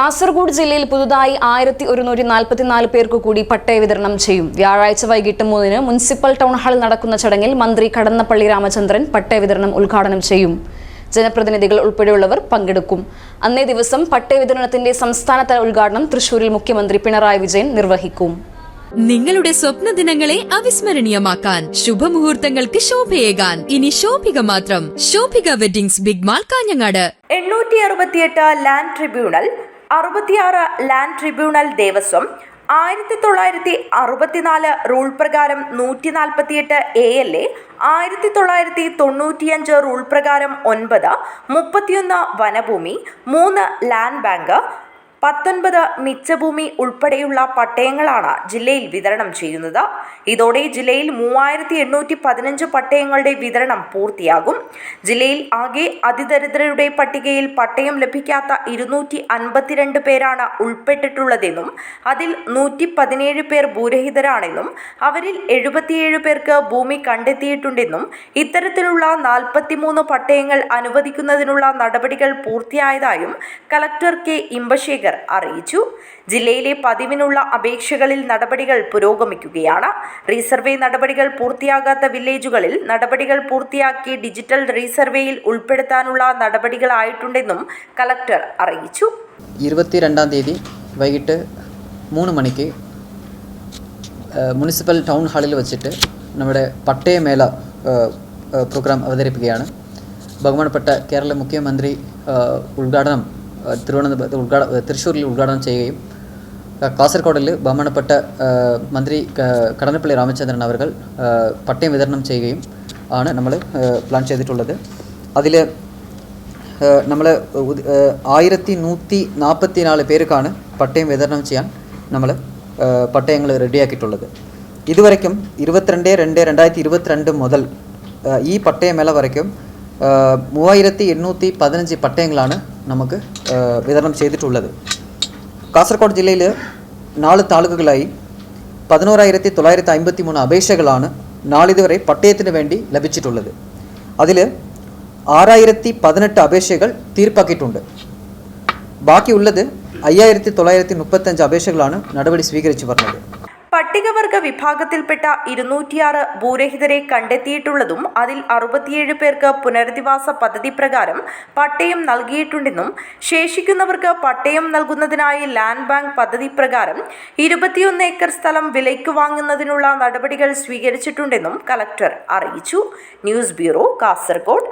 കാസർഗോഡ് ജില്ലയിൽ പുതുതായി ആയിരത്തി ഒരുന്നൂറ്റി നാൽപ്പത്തിനാല് പേർക്ക് കൂടി പട്ടയ വിതരണം ചെയ്യും. വ്യാഴാഴ്ച വൈകിട്ട് മൂന്നിന് മുനിസിപ്പൽ ടൗൺ ഹാളിൽ നടക്കുന്ന ചടങ്ങിൽ മന്ത്രി കടന്നപ്പള്ളി രാമചന്ദ്രൻ പട്ടയ വിതരണം ഉദ്ഘാടനം ചെയ്യും. ജനപ്രതിനിധികൾ ഉൾപ്പെടെയുള്ളവർ പങ്കെടുക്കും. അന്നേ ദിവസം പട്ടയ വിതരണത്തിന്റെ സംസ്ഥാനതല ഉദ്ഘാടനം തൃശൂരിൽ മുഖ്യമന്ത്രി പിണറായി വിജയൻ നിർവഹിക്കും. നിങ്ങളുടെ സ്വപ്ന ദിനങ്ങളെ അവിസ്മരണീയമാക്കാൻ ശുഭമുഹൂർത്തങ്ങൾക്ക് ശോഭയേകാൻ. ഇനി ശോഭിക മാത്രം. Shobhika weddings big mall Kanhangad. എണ്ണൂറ്റി അറുപത്തിയെട്ട് ലാൻഡ് ട്രിബ്യൂണൽ അറുപത്തിയാറ് ലാൻഡ് ട്രിബ്യൂണൽ ദേവസ്വം ആയിരത്തി തൊള്ളായിരത്തി അറുപത്തിനാല് റൂൾ പ്രകാരം നൂറ്റി നാൽപ്പത്തിയെട്ട് എ എൽ എ ആയിരത്തി തൊള്ളായിരത്തി തൊണ്ണൂറ്റിയഞ്ച് റൂൾ പ്രകാരം ഒൻപത് മുപ്പത്തിയൊന്ന് വനഭൂമി മൂന്ന് ലാൻഡ് ബാങ്ക് പത്തൊൻപത് മിച്ചഭൂമി ഉൾപ്പെടെയുള്ള പട്ടയങ്ങളാണ് ജില്ലയിൽ വിതരണം ചെയ്യുന്നത്. ഇതോടെ ജില്ലയിൽ മൂവായിരത്തി എണ്ണൂറ്റി പതിനഞ്ച് പട്ടയങ്ങളുടെ വിതരണം പൂർത്തിയാകും. ജില്ലയിൽ ആകെ അതിദരിദ്രരുടെ പട്ടികയിൽ പട്ടയം ലഭിക്കാത്ത ഇരുന്നൂറ്റി അൻപത്തിരണ്ട് പേരാണ് ഉൾപ്പെട്ടിട്ടുള്ളതെന്നും അതിൽ നൂറ്റി പതിനേഴ് പേർ ഭൂരഹിതരാണെന്നും അവരിൽ എഴുപത്തിയേഴ് പേർക്ക് ഭൂമി കണ്ടെത്തിയിട്ടുണ്ടെന്നും ഇത്തരത്തിലുള്ള നാൽപ്പത്തിമൂന്ന് പട്ടയങ്ങൾ അനുവദിക്കുന്നതിനുള്ള നടപടികൾ പൂർത്തിയായതായും കലക്ടർ കെ ഇമ്പശേഖർ അറിയിച്ചു. ജില്ലയിലെ പതിവിനുള്ള അപേക്ഷകളിൽ നടപടികൾ പുരോഗമിക്കുകയാണ്. റീസർവേ നടപടികൾ പൂർത്തിയാകാത്ത വില്ലേജുകളിൽ നടപടികൾ പൂർത്തിയാക്കി ഡിജിറ്റൽ റീസർവേയിൽ ഉൾപ്പെടുത്താനുള്ള നടപടികളായിട്ടുണ്ടെന്നും കലക്ടർ അറിയിച്ചു. ഇരുപത്തിരണ്ടാം തീയതി വൈകിട്ട് മൂന്ന് മണിക്ക് മുനിസിപ്പൽ ടൗൺ ഹാളിൽ വച്ചിട്ട് നമ്മുടെ പട്ടയമേള പ്രോഗ്രാം അവതരിപ്പിക്കുകയാണ്. ബഹുമാനപ്പെട്ട കേരള മുഖ്യമന്ത്രി ഉദ്ഘാടനം തിരുവനന്തപുരത്ത് ഉദ്ഘാട ഏഹ്, തൃശ്ശൂരിൽ ഉദ്ഘാടനം ചെയ്യുകയും ഏഹ്, കാസർഗോഡിൽ ബഹുമാനപ്പെട്ട ഏഹ്, മന്ത്രി ക- കടന്നപ്പള്ളി രാമചന്ദ്രൻ അവർ പട്ടയം വിതരണം ചെയ്യുകയും ആണ് നമ്മൾ പ്ലാൻ ചെയ്തിട്ടുള്ളത്. അതിൽ നമ്മൾ ആയിരത്തി നൂറ്റി നാൽപ്പത്തി നാല് പേർക്കാണ് പട്ടയം വിതരണം ചെയ്യാൻ നമ്മൾ പട്ടയങ്ങൾ റെഡിയാക്കിയിട്ടുള്ളത്. ഇതുവരയ്ക്കും ഇരുപത്തിരണ്ട് രണ്ട് രണ്ടായിരത്തി ഇരുപത്തിരണ്ട് മുതൽ ആ, ഈ പട്ടയമേള വരയ്ക്കും ആ, മൂവായിരത്തി എണ്ണൂറ്റി പതിനഞ്ച് പട്ടയങ്ങളാണ് നമുക്ക് ആ, വിതരണം ചെയ്തിട്ടുള്ളത് കാസർഗോഡ് ജില്ലയിൽ നാല് താലൂക്കുകളായി പതിനോറായിരത്തി തൊള്ളായിരത്തി അമ്പത്തി മൂന്ന് അപേക്ഷകളാണ് നാളിതുവരെ പട്ടയത്തിന് വേണ്ടി ലഭിച്ചിട്ടുള്ളത് അതിൽ ആറായിരത്തി പതിനെട്ട് അപേക്ഷകൾ തീർപ്പാക്കിയിട്ടുണ്ട് ബാക്കിയുള്ളത് അയ്യായിരത്തി തൊള്ളായിരത്തി മുപ്പത്തഞ്ച് അപേക്ഷകളാണ് നടപടി സ്വീകരിച്ചു പറഞ്ഞത് പട്ടികവർഗ വിഭാഗത്തിൽപ്പെട്ട ഇരുന്നൂറ്റിയാറ് ഭൂരഹിതരെ കണ്ടെത്തിയിട്ടുള്ളതും അതിൽ അറുപത്തിയേഴ് പേർക്ക് പുനരധിവാസ പദ്ധതി പ്രകാരം പട്ടയം നൽകിയിട്ടുണ്ടെന്നും ശേഷിക്കുന്നവർക്ക് പട്ടയം നൽകുന്നതിനായി ലാൻഡ് ബാങ്ക് പദ്ധതി പ്രകാരം ഇരുപത്തിയൊന്ന് ഏക്കർ സ്ഥലം വിലയ്ക്ക് വാങ്ങുന്നതിനുള്ള നടപടികൾ സ്വീകരിച്ചിട്ടുണ്ടെന്നും കലക്ടർ അറിയിച്ചു. News bureau Kasaragod.